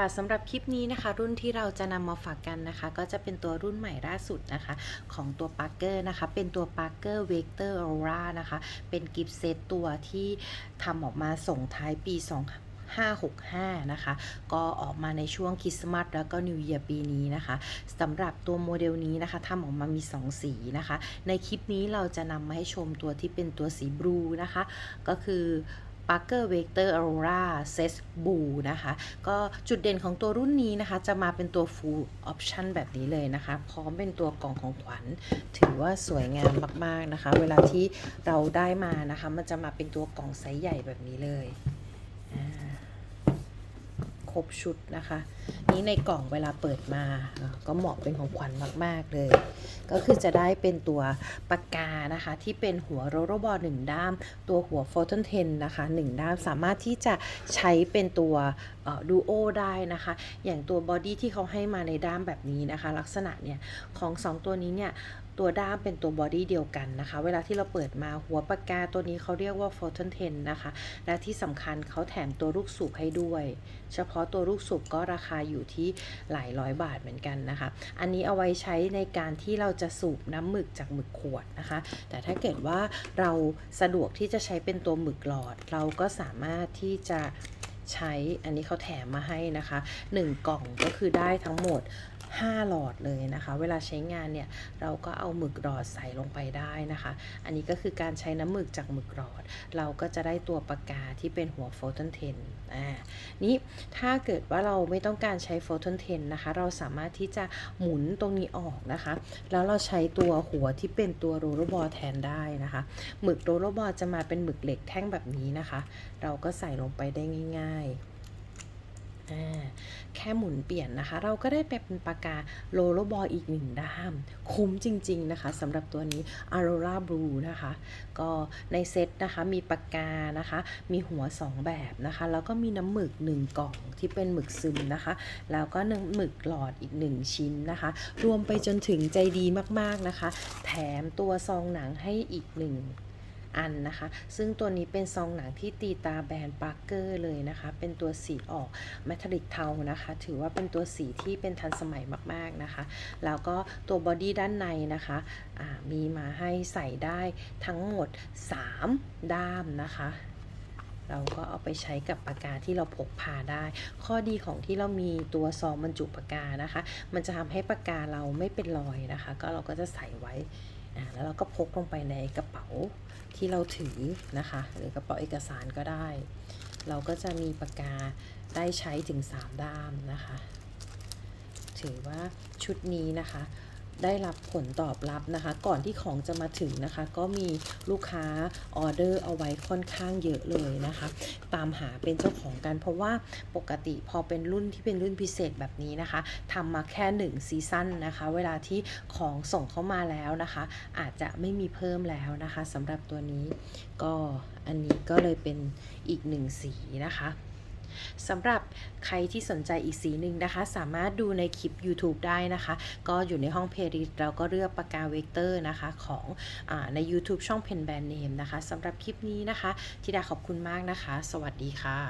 ค่ะสำหรับคลิปนี้นะคะ รุ่นที่เราจะนำมาฝากกันนะคะ ก็จะเป็นตัวรุ่นใหม่ล่าสุดนะคะ ของตัว Parker นะคะ เป็นตัว Parker Vector Aura นะคะ เป็นกิฟต์เซตตัวที่ทำออกมาส่งท้ายปี 2565 นะคะ ก็ออกมาในช่วงคริสต์มาสแล้วก็นิว e a r ปีนี้นะคะสำหรับตัวโมเดลนี้นะคะทำออกมามี 2 สีนะคะ ในคลิปนี้เราจะนำมาให้ชมตัวที่เป็นตัวสีบลูนะคะ ก็คือ Parker Vector Aurora Set Blue นะคะ ก็จุดเด่นของตัวรุ่นนี้นะคะ จะมาเป็นตัว Full Option แบบนี้เลยนะคะ พร้อมเป็นตัวกล่องของขวัญ ถือว่าสวยงามมาก ๆ นะคะ เวลาที่เราได้มานะคะ มันจะมาเป็นตัวกล่องไซส์ใหญ่แบบนี้เลย ครบชุดนะคะ นี้ในกล่องเวลาเปิดมา ก็เหมาะเป็นของขวัญมาก ๆ เลย ก็คือจะได้เป็นตัวปากกานะคะ ที่เป็นหัวโรโรบอลหนึ่งด้าม ตัวหัวโฟต o นเทนนะคะหนึ่งด้ามสามารถที่จะใช้เป็นตัวดูโอได้นะคะ อย่างตัวบอดี้ที่เขาให้มาในด้ามแบบนี้นะคะ ลักษณะเนี่ยของ 2 ตัวนี้เนี่ยตัวด้ามเป็นตัวบอดี้เดียวกันนะคะ เวลาที่เราเปิดมาหัวปากกาตัวนี้เขาเรียกว่าโฟต o นเทนนะคะ และที่สำคัญเขาแถมตัวลูกสูบให้ด้วย เฉพาะตัวลูกสูบก็ราคาอยู่ที่หลายร้อยบาทเหมือนกันนะคะ อันนี้เอาไว้ใช้ในการที่เราจะสูบน้ำหมึกจากหมึกขวดนะคะ แต่ถ้าเกิดว่าเราสะดวกที่จะใช้เป็นตัวหมึกหลอด เราก็สามารถที่จะใช้อันนี้เขาแถมมาให้นะคะ 1 กล่องก็คือได้ทั้งหมด 5 หลอดเลยนะคะ เวลาใช้งานเนี่ยเราก็เอาหมึกหลอดใส่ลงไปได้นะคะ อันนี้ก็คือการใช้น้ำหมึกจากหมึกหลอด เราก็จะได้ตัวปากกาที่เป็นหัวโฟต o นเทนอ่านี้ถ้าเกิดว่าเราไม่ต้องการใช้โฟต o นเทนนะคะ เราสามารถที่จะหมุนตรงนี้ออกนะคะ แล้วเราใช้ตัวหัวที่เป็นตัวโรลล์บอลแทนได้นะคะ หมึกโรลล์บอลจะมาเป็นหมึกเหล็กแท่งแบบนี้นะคะ เราก็ใส่ลงไปได้ง่าย ๆ ค่หมุนเปลี่ยนนะคะ เราก็ได้เป็นปากกาโลเลบอลอีกหนึ่งด้าม คุ้มจริง ๆ นะคะสำหรับตัวนี้ Aurora Blue นะคะ ก็ในเซตนะคะมีปากกานะคะ มีหัว 2 แบบนะคะ แล้วก็มีน้ำหมึก 1 กล่องที่เป็นหมึกซึมนะคะ แล้วก็น้ำหมึกหลอดอีก 1 ชิ้นนะคะ รวมไปจนถึงใจดีมากๆนะคะ แถมตัวซองหนังให้อีก 1 อันนะคะ ซึ่งตัวนี้เป็นซองหนังที่ตีตาแบรนด์ปาร์เกอร์เลยนะคะ เป็นตัวสีออกเมทัลลิกเทานะคะ ถือว่าเป็นตัวสีที่เป็นทันสมัยมากๆนะคะ แล้วก็ตัวบอดี้ด้านในนะคะมีมาให้ใส่ได้ทั้งหมด 3 ด้ามนะคะเราก็เอาไปใช้กับปากกาที่เราพกพาได้ ข้อดีของที่เรามีตัวซองบรรจุปากกานะคะ มันจะทำให้ปากกาเราไม่เป็นรอยนะคะ ก็เราก็จะใส่ไว้ แล้วเราก็พกลงไปในกระเป๋าที่เราถือนะคะ หรือกระเป๋าเอกสารก็ได้ เราก็จะมีปากกาได้ใช้ถึง 3 ด้ามนะคะ ถือว่าชุดนี้นะคะ ได้รับผลตอบรับนะคะ ก่อนที่ของจะมาถึงนะคะ ก็มีลูกค้าออเดอร์เอาไว้ค่อนข้างเยอะเลยนะคะ ตามหาเป็นเจ้าของกัน เพราะว่าปกติพอเป็นรุ่นที่เป็นรุ่นพิเศษแบบนี้นะคะทำมาแค่ 1 ซีซั่นนะคะ เวลาที่ของส่งเข้ามาแล้วนะคะ อาจจะไม่มีเพิ่มแล้วนะคะสำหรับตัวนี้ก็อันนี้ก็เลยเป็นอีกหนึ่งสีนะคะ สำหรับใครที่สนใจอีกสีหนึ่งนะคะ สามารถดูในคลิป YouTube ได้นะคะ ก็อยู่ในห้องเพลย์เราก็เลือกปากกาเวกเตอร์นะคะของอใน YouTube ช่อง Pen Brand Name นะคะสำหรับคลิปนี้นะคะธิดาขอบคุณมากนะคะ สวัสดีค่ะ